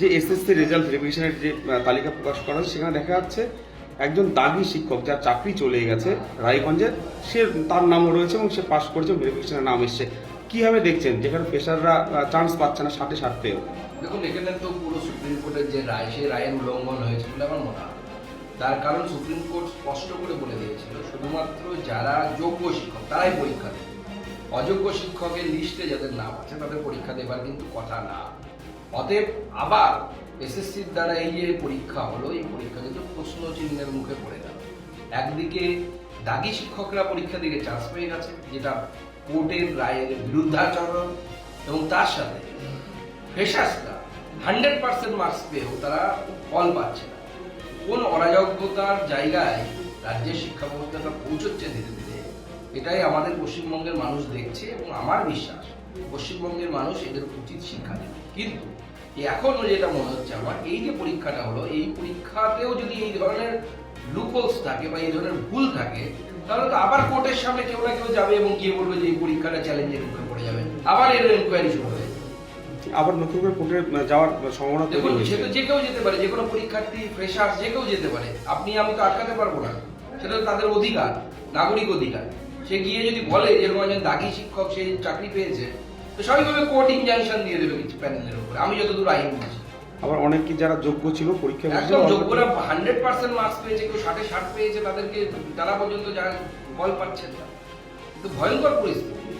যে SSC result ভেরিফিকেশনের যে তালিকা প্রকাশ করা হয়েছে, সেখানে দেখা যাচ্ছে একজন দাগি শিক্ষক যার চাকরি চলে গেছে রায়গঞ্জে সে তার নামও রয়েছে এবং সে পাশ করেছে ভেরিফিকেশনের নাম এসছে। কীভাবে দেখছেন যেখানে ফ্রেশাররা চান্স পাচ্ছে না সাথে পেয়েও দেখুন, এখানে তো পুরো সুপ্রিম কোর্টের যে রায়, সেই রায়ের উল্লঙ্ঘন হয়েছে বলে আমার মনে হয়। তার কারণ সুপ্রিম কোর্ট স্পষ্ট করে বলে দিয়েছিল, শুধুমাত্র যারা যোগ্য শিক্ষক, তারাই পরীক্ষা দেবে। অযোগ্য শিক্ষকের লিস্টে যাদের নাম আছে, তাদের পরীক্ষা দেবার কিন্তু কথা না। অতএব আবার এসএসসির দ্বারা এই যে পরীক্ষা হলো, এই পরীক্ষা কিন্তু প্রশ্ন চিহ্নের মুখে পড়ে গেল একদিকে দাগি শিক্ষকরা পরীক্ষা দিকে চান্স পেয়ে গেছে, যেটা কোর্টের রায়ের বিরুদ্ধাচরণ এবং তার সাথে ফ্রেশার্সরা হান্ড্রেড পার্সেন্ট মার্কস পেয়েও তারা ফল পাচ্ছে না। কোন অরাজকতার জায়গায় রাজ্যের শিক্ষা ব্যবস্থাটা পৌঁছচ্ছে ধীরে ধীরে, এটাই আমাদের পশ্চিমবঙ্গের মানুষ দেখছে এবং আমার বিশ্বাস। পশ্চিমবঙ্গের মানুষ এদের উচিত শিক্ষা দেবে। কিন্তু এখনও যেটা মনে হচ্ছে আমার এই যে পরীক্ষাটা হলো এই পরীক্ষাতেও যদি এই ধরনের লুপোলস থাকে বা এই ধরনের ভুল থাকে তাহলে তো আবার কোর্টের সামনে কেউ না কেউ যাবে এবং গিয়ে বলবে যে এই পরীক্ষাটা চ্যালেঞ্জের মুখে পড়ে যাবে। আবার এর এনকোয়ারি শুরু যাবে আবার নতুন করে কোর্টে যাওয়ার সম্ভাবনা দেখুন সে তো যে কেউ যেতে পারে যে কোনো পরীক্ষার্থী ফ্রেশার যে কেউ যেতে পারে। আপনি আমি তো আটকাতে পারব না। সেটা তাদের অধিকার নাগরিক অধিকার। সে গিয়ে যদি বলে যে এরকম একজন দাগি শিক্ষক সে চাকরি পেয়েছে তো স্বাভাবিকভাবে কোর্ট ইনজাংশন দিয়ে দেবে কিছু প্যানেলের উপরে। আমি যতদূর আইন বুঝি। আবার অনেকে যারা যোগ্য ছিল পরীক্ষা একদম যোগ্যরা হান্ড্রেড পার্সেন্ট মার্কস পেয়েছে কেউ ষাটে ষাট পেয়েছে তাদেরকে তারা পর্যন্ত যারা ফল পাচ্ছে না। কিন্তু ভয়ঙ্কর পরিস্থিতি।